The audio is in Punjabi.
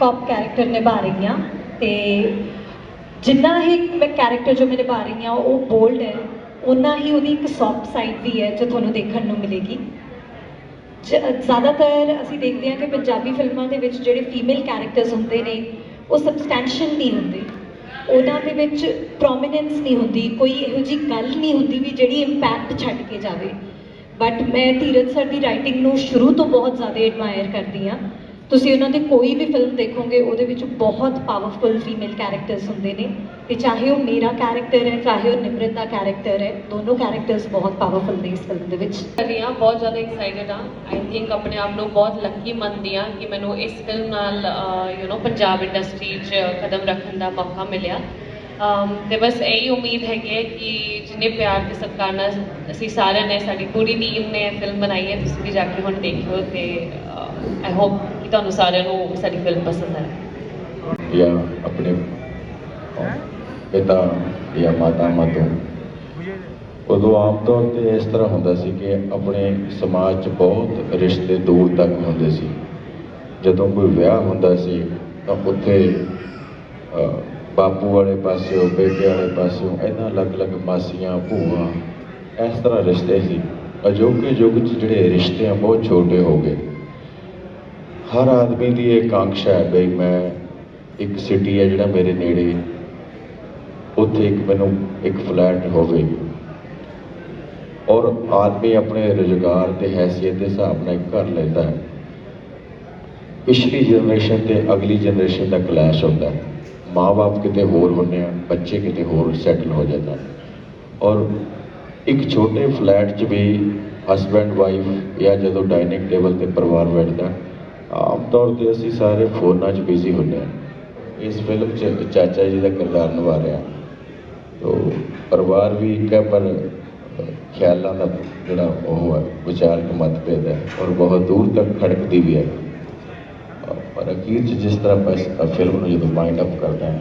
ਕਾਪ ਕੈਰੈਕਟਰ ਨਿਭਾ ਰਹੀ ਹਾਂ ਤੇ ਜਿੰਨਾ ਹੀ ਮੈਂ ਕੈਰੈਕਟਰ ਜੋ ਮੈਂ ਨਿਭਾ ਰਹੀ ਹਾਂ, ਉਹ ਬੋਲਡ ਹੈ। ਉਨਾ ਹੀ ਉਹਦੀ ਇੱਕ ਸੌਫਟ ਸਾਈਡ ਵੀ ਹੈ ਜੋ ਤੁਹਾਨੂੰ ਦੇਖਣ ਨੂੰ ਮਿਲੇਗੀ। ਜ- ਜ਼ਿਆਦਾਤਰ ਅਸੀਂ ਦੇਖਦੇ ਹਾਂ ਕਿ ਪੰਜਾਬੀ ਫਿਲਮਾਂ ਦੇ ਵਿੱਚ ਜਿਹੜੇ ਫੀਮੇਲ ਕੈਰੈਕਟਰਸ ਹੁੰਦੇ ਨੇ, ਉਹ ਸਬਸਟੈਂਸ਼ੀਅਲ ਨਹੀਂ ਹੁੰਦੇ। ਉਹਨਾਂ ਦੇ ਵਿੱਚ ਪ੍ਰੋਮਿਨੈਂਸ ਨਹੀਂ ਹੁੰਦੀ, ਕੋਈ ਇਹੋ ਜੀ ਗੱਲ ਨਹੀਂ ਹੁੰਦੀ ਵੀ ਜਿਹੜੀ ਇੰਪੈਕਟ ਛੱਡ ਕੇ ਜਾਵੇ। ਬਟ ਮੈਂ ਧੀਰਜ ਸਰ ਦੀ ਰਾਈਟਿੰਗ ਨੂੰ ਸ਼ੁਰੂ ਤੋਂ ਬਹੁਤ ਜ਼ਿਆਦਾ ਐਡਮਾਇਰ ਕਰਦੀ ਹਾਂ। ਤੁਸੀਂ ਉਹਨਾਂ ਦੀ ਕੋਈ ਵੀ ਫਿਲਮ ਦੇਖੋਗੇ ਉਹਦੇ ਵਿੱਚ ਬਹੁਤ ਪਾਵਰਫੁਲ ਫੀਮੇਲ ਕੈਰੈਕਟਰਸ ਹੁੰਦੇ ਨੇ ਤੇ ਚਾਹੇ ਉਹ ਮੇਰਾ ਕੈਰੈਕਟਰ ਹੈ ਚਾਹੇ ਉਹ ਨਿਮਰਤ ਦਾ ਕੈਰੈਕਟਰ ਹੈ ਦੋਨੋਂ ਕੈਰੈਕਟਰਸ ਬਹੁਤ ਪਾਵਰਫੁਲ ਨੇ ਇਸ ਫਿਲਮ ਦੇ ਵਿੱਚ। ਕਰ ਰਹੀ ਹਾਂ ਬਹੁਤ ਜ਼ਿਆਦਾ ਐਕਸਾਈਟਡ ਹਾਂ। ਆਈ ਥਿੰਕ ਆਪਣੇ ਆਪ ਨੂੰ ਬਹੁਤ ਲੱਕੀ ਮੰਨਦੀ ਹਾਂ ਕਿ ਮੈਨੂੰ ਇਸ ਫਿਲਮ ਨਾਲ ਯੂ نو ਪੰਜਾਬ ਇੰਡਸਟਰੀ 'ਚ ਕਦਮ ਰੱਖਣ ਦਾ ਮੌਕਾ ਮਿਲਿਆ। ਅਮ, ਤੇ ਬਸ ਇਹੀ ਉਮੀਦ ਹੈਗੀ ਹੈ ਕਿ ਜਿੰਨੇ ਪਿਆਰ ਤੇ ਸਤਿਕਾਰ ਨਾਲ ਅਸੀਂ ਸਾਰਿਆਂ ਨੇ ਸਾਡੀ ਪੂਰੀ ਟੀਮ ਨੇ ਫਿਲਮ ਬਣਾਈ ਹੈ ਤੁਸੀਂ ਵੀ ਜਾ ਕੇ ਹੁਣ ਦੇਖਿਓ ਤੇ ਆਈ ਹੋਪ ਕਿ ਤੁਹਾਨੂੰ ਸਾਰਿਆਂ ਨੂੰ ਸਾਡੀ ਫਿਲਮ ਪਸੰਦ ਆਏ। ਜਾਂ ਆਪਣੇ ਪਿਤਾ ਜਾਂ ਮਾਤਾ ਮਾਤੋਂ ਉਦੋਂ ਆਮ ਤੌਰ ਤੇ ਇਸ ਤਰ੍ਹਾਂ ਹੁੰਦਾ ਸੀ ਕਿ ਆਪਣੇ ਸਮਾਜ 'ਚ ਬਹੁਤ ਰਿਸ਼ਤੇ ਦੂਰ ਤੱਕ ਹੁੰਦੇ ਸੀ। ਜਦੋਂ ਕੋਈ ਵਿਆਹ ਹੁੰਦਾ ਸੀ ਤਾਂ ਉੱਥੇ ਬਾਪੂ ਵਾਲੇ ਪਾਸਿਓਂ ਬੇਟੇ ਵਾਲੇ ਪਾਸਿਓਂ ਇਹਨਾਂ ਅਲੱਗ-ਅਲੱਗ ਮਾਸੀਆਂ ਭੂਆ ਇਸ ਤਰ੍ਹਾਂ ਰਿਸ਼ਤੇ ਸੀ। ਅਜੋਕੇ ਯੁੱਗ 'ਚ ਜਿਹੜੇ ਰਿਸ਼ਤੇ ਆ ਬਹੁਤ ਛੋਟੇ ਹੋ ਗਏ। ਹਰ ਆਦਮੀ ਦੀ ਇਹ ਕਾਂਕਸ਼ਾ ਹੈ ਬਈ ਮੈਂ ਇੱਕ ਸਿਟੀ ਹੈ ਜਿਹੜਾ ਮੇਰੇ ਨੇੜੇ ਉੱਥੇ ਇੱਕ ਮੈਨੂੰ ਇੱਕ ਫਲੈਟ ਹੋਵੇ। ਔਰ ਆਦਮੀ ਆਪਣੇ ਰੁਜ਼ਗਾਰ ਤੇ ਹੈਸੀਅਤ ਦੇ ਹਿਸਾਬ ਨਾਲ ਇੱਕ ਘਰ ਲੈਂਦਾ ਹੈ। ਪਿਛਲੀ ਜਨਰੇਸ਼ਨ ਤੇ ਅਗਲੀ ਜਨਰੇਸ਼ਨ ਦਾ ਕਲੈਸ਼ ਹੁੰਦਾ ਹੈ। ਮਾਂ-ਬਾਪ ਕਿਤੇ ਹੋਰ ਹੁੰਦੇ ਆ ਬੱਚੇ ਕਿਤੇ ਹੋਰ ਸੈਟਲ ਹੋ ਜਾਂਦੇ ਔਰ ਇੱਕ ਛੋਟੇ ਫਲੈਟ 'ਚ ਵੀ ਹਸਬੈਂਡ ਵਾਈਫ ਜਾਂ ਜਦੋਂ ਡਾਈਨਿੰਗ ਟੇਬਲ ਤੇ ਪਰਿਵਾਰ ਬੈਠਦਾ ਆਮ ਤੌਰ ਤੇ ਅਸੀਂ ਸਾਰੇ ਫੋਨਾਂ 'ਚ ਬਿਜ਼ੀ ਹੁੰਦੇ ਹਾਂ। ਇਸ ਫਿਲਮ 'ਚ ਚਾਚਾ ਜੀ ਦਾ ਕਿਰਦਾਰ ਨਿਭਾ ਰਿਹਾ ਤੋ ਪਰਿਵਾਰ ਵੀ ਇੱਕ ਹੈ, ਪਰ ਖਿਆਲਾਂ ਦਾ ਜਿਹੜਾ ਉਹ ਹੈ ਵਿਚਾਰਕ ਮਤਭੇਦ ਹੈ ਔਰ ਬਹੁਤ ਦੂਰ ਤੱਕ ਖੜਕਦੀ ਵੀ ਹੈ। ਪਰ ਅਖੀਰ 'ਚ ਜਿਸ ਤਰ੍ਹਾਂ ਆਪਾਂ ਫਿਲਮ ਨੂੰ ਜਦੋਂ ਮਾਈਂਡ ਅਪ ਕਰਦਾ ਹਾਂ